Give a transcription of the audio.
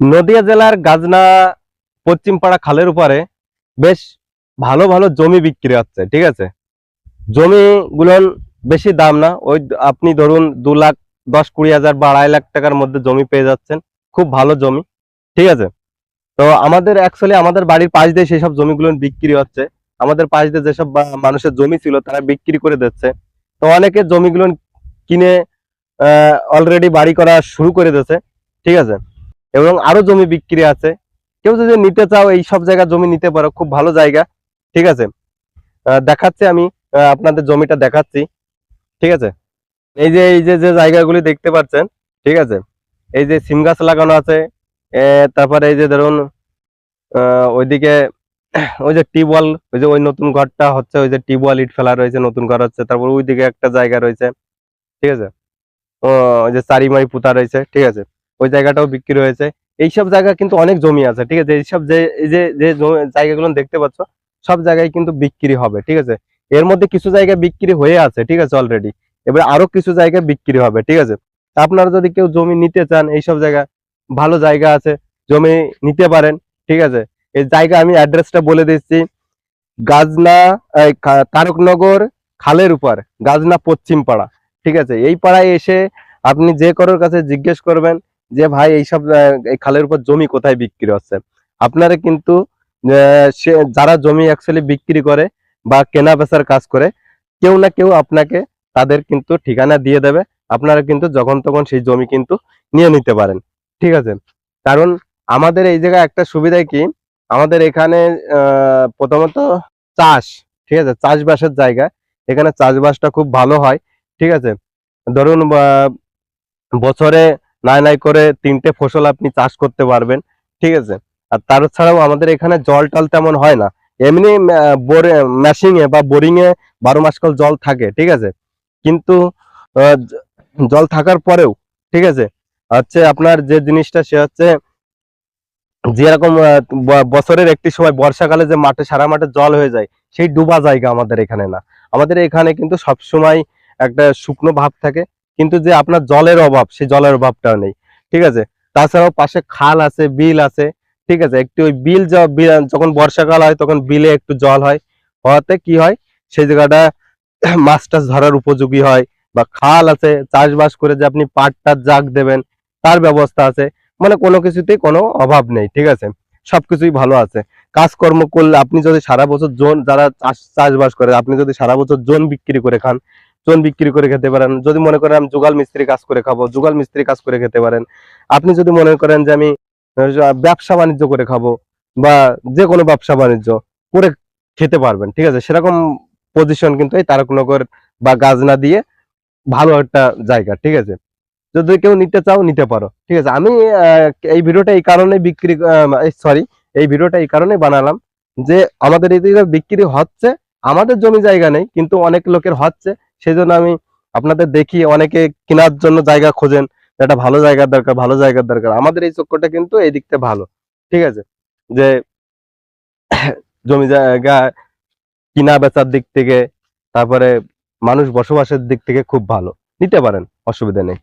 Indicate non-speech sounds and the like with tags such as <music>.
নদিয়া জেলার গাজনা পশ্চিমপাড়া খালের উপরে বেশ ভালো ভালো জমি বিক্রি হচ্ছে, ঠিক আছে? জমিগুলো বেশি দাম না, ওই আপনি ধরুন দু লাখ দশ কুড়ি হাজার বা আড়াই লাখ টাকার মধ্যে জমি পেয়ে যাচ্ছেন, খুব ভালো জমি, ঠিক আছে? তো আমাদের অ্যাকচুয়ালি আমাদের বাড়ির পাশ দিয়ে সেই সব জমিগুলো বিক্রি হচ্ছে, আমাদের পাশ দিয়ে যেসব মানুষের জমি ছিল তারা বিক্রি করে দিচ্ছে, তো অনেকে জমিগুলো কিনে অলরেডি বাড়ি করা শুরু করে দিয়েছে, ঠিক আছে? এবং আরও জমি বিক্রি আছে। কেউ যদি নিতে চাও এই সব জায়গা জমি নিতে পারো খুব ভালো জায়গা। ঠিক আছে? দেখাচ্ছি আমি আপনাদের জমিটা দেখাচ্ছি। ঠিক আছে? এই যে এই যে যে জায়গাগুলি দেখতে পাচ্ছেন ঠিক আছে? এই যে সিম গাছ লাগানো আছে তারপরে এই যে ধরুন ওইদিকে <clears throat> ওই যে টিউবওয়েল ওই যে ওই নতুন ঘরটা হচ্ছে ওই যে টিউবওয়েল ইট ফেলা রয়েছে নতুন ঘর হচ্ছে তারপর ওইদিকে একটা জায়গা রয়েছে। ঠিক আছে? ও, ওই যে চারিমারি পুতা রয়েছে ঠিক আছে? ওই জায়গাটাও বিক্রি হয়েছে। এইসব জায়গা কিন্তু অনেক জমি আছে, ঠিক আছে? এইসব যে যে যে জায়গাগুলো দেখতে পাচ্ছ, সব জায়গায় কিন্তু বিক্রি হবে, ঠিক আছে? এর মধ্যে কিছু জায়গা বিক্রি হয়ে আছে, ঠিক আছে অলরেডি এবার আরও কিছু জায়গা বিক্রি হবে, ঠিক আছে? আপনারা যদি কেউ জমি নিতে চান, এইসব জায়গা, ভালো জায়গা আছে, জমি নিতে পারেন, ঠিক আছে? এই জায়গা আমি অ্যাড্রেসটা বলে দিচ্ছি। গাজনা তারকনগর খালের উপর, গাজনা পশ্চিম পাড়া, ঠিক আছে? এই পাড়ায় এসে আপনি যে কারোর কাছে জিজ্ঞেস করবেন যে ভাই এইসব এই খালের উপর জমি কোথায় বিক্রি হচ্ছে? আপনারা কিন্তু সে, যারা জমি অ্যাকচুয়ালি বিক্রি করে বা কেনা বেচার কাজ করে, কেউ না কেউ আপনাকে তাদের কিন্তু ঠিকানা দিয়ে দেবে। আপনারা কিন্তু যখন তখন সেই জমি কিন্তু নিয়ে নিতে পারেন। ঠিক আছে? কারণ আমাদের এই জায়গায় একটা সুবিধা কি? আমাদের এখানে প্রথমত চাষ, ঠিক আছে? চাষবাসের জায়গা। এখানে চাষবাসটা খুব ভালো হয়। ঠিক আছে? ধরুন বছরে নাই নাই করে তিনটে ফসল আপনি চাষ করতে পারবেন, ঠিক আছে? আর তার ছাড়াও আমাদের এখানে জল টল তেমন হয় না। এমনি মেশিং এ বা বোরিং এ বারো মাস কাল জল থাকে, ঠিক আছে? কিন্তু জল থাকার পরেও, ঠিক আছে? হচ্ছে আপনার যে জিনিসটা, সে হচ্ছে যেরকম বছরের একটি সময় বর্ষাকালে যে মাঠে, সারা মাঠে জল হয়ে যায়, সেই ডুবা জায়গা আমাদের এখানে না। আমাদের এখানে কিন্তু সব সময় একটা শুকনো ভাব থাকে কিন্তু যে আপনার জলের অভাব সেই জলের অভাবটাও নেই। ঠিক আছে? তাছাড়াও পাশে খাল আছে, বিল আছে, ঠিক আছে? একটু ওই বিল যখন বর্ষাকাল হয়, তখন বিলে একটু জল হয়। হওয়াতে কি হয়? সেই জায়গাটা <clears throat> মাছ টাছ ধরার উপযোগী হয় বা খাল আছে, চাষবাস করে যে আপনি পাট টাট জাগ দেবেন, তার ব্যবস্থা আছে। মানে কোনো কিছুতেই কোনো অভাব নেই, ঠিক আছে? সবকিছুই ভালো আছে। কাজকর্ম করলে আপনি যদি সারা বছর জোন, যারা চাষ, চাষবাস করে, আপনি যদি সারা বছর জোন বিক্রি করে খান জোন বিক্রি করে খেতে পারেন। যদি মনে করেন আমি যুগাল মিস্ত্রি কাজ করে খাব, যুগাল মিস্ত্রি কাজ করে খেতে পারেন। আপনি যদি মনে করেন যে আমি ব্যবসা বাণিজ্য করে খাব বা যে কোনো ব্যবসা বাণিজ্য করে খেতে পারবেন, ঠিক আছে? সেরকম পজিশন কিন্তু এই তারকনগর বা গাজনা দিয়ে ভালো একটা জায়গা, ঠিক আছে? যদি কেউ নিতে চাও, নিতে পারো, ঠিক আছে? আমি এই ভিডিওটা এই কারণে বিক্রি সরি এই ভিডিওটা এই কারণে বানালাম যে আমাদের এদিকে বিক্রি হচ্ছে, আমাদের জমি জায়গা নেই, কিন্তু অনেক লোকের হচ্ছে। সেই জন্য আমি আপনাদের দেখি, অনেকে কেনার জন্য জায়গা খোঁজেন একটা ভালো জায়গার দরকার, ভালো জায়গার দরকার। আমাদের এই চক্করটা কিন্তু এই দিকটা ভালো, ঠিক আছে? যে <coughs> জমি জায়গা কিনা বেচার দিক থেকে, তারপরে মানুষ বসবাসের দিক থেকে খুব ভালো, নিতে পারেন, অসুবিধা নেই।